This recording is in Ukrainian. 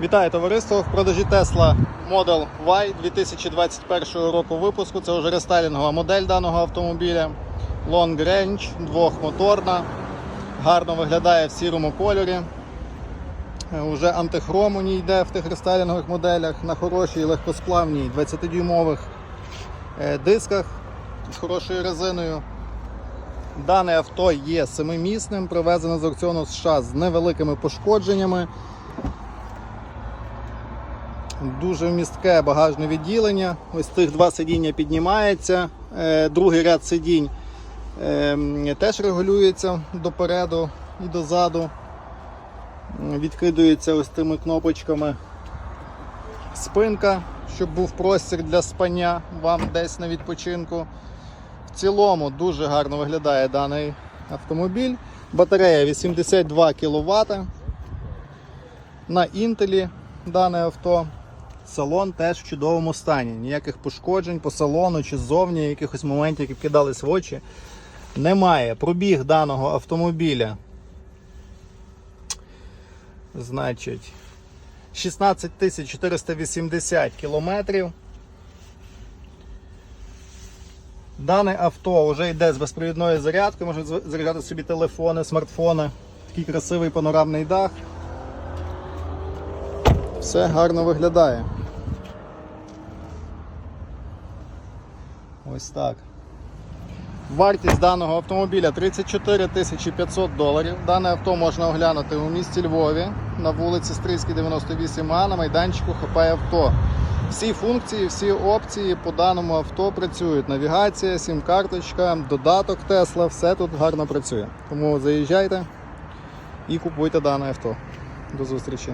Вітаю товариство! В продажі Tesla Model Y 2021 року випуску. Це вже рестайлінгова модель даного автомобіля. Long Range, двохмоторна. Гарно виглядає в сірому кольорі. Е, Уже антихром у ній йде в тих рестайлінгових моделях на хорошій легкосплавній 20-дюймових е, дисках з хорошою резиною. Дане авто є семимісним, привезене з аукціону США з невеликими пошкодженнями. Дуже вмістке багажне відділення. Ось тих два сидіння піднімається. Е, Другий ряд сидінь е, теж регулюється допереду і дозаду. Відкидується ось тими кнопочками спинка, щоб був простір для спання вам десь на відпочинку. В цілому дуже гарно виглядає даний автомобіль. Батарея 82 кВт. На інтелі дане авто. Салон теж в чудовому стані. Ніяких пошкоджень по салону чи ззовні, якихось моментів, які вкидались в очі. Немає. Пробіг даного автомобіля. Значить, 16 480 кілометрів. Дане авто вже йде з безпровідною зарядкою, можна заряджати собі телефони, смартфони. Такий красивий панорамний дах. Все гарно виглядає. Ось так. Вартість даного автомобіля 34 тисячі 500 доларів. Дане авто можна оглянути у місті Львові на вулиці Стрийській 98А на майданчику ХП авто. Всі функції, всі опції по даному авто працюють. Навігація, сім-карточка, додаток Тесла, все тут гарно працює. Тому заїжджайте і купуйте дане авто. До зустрічі.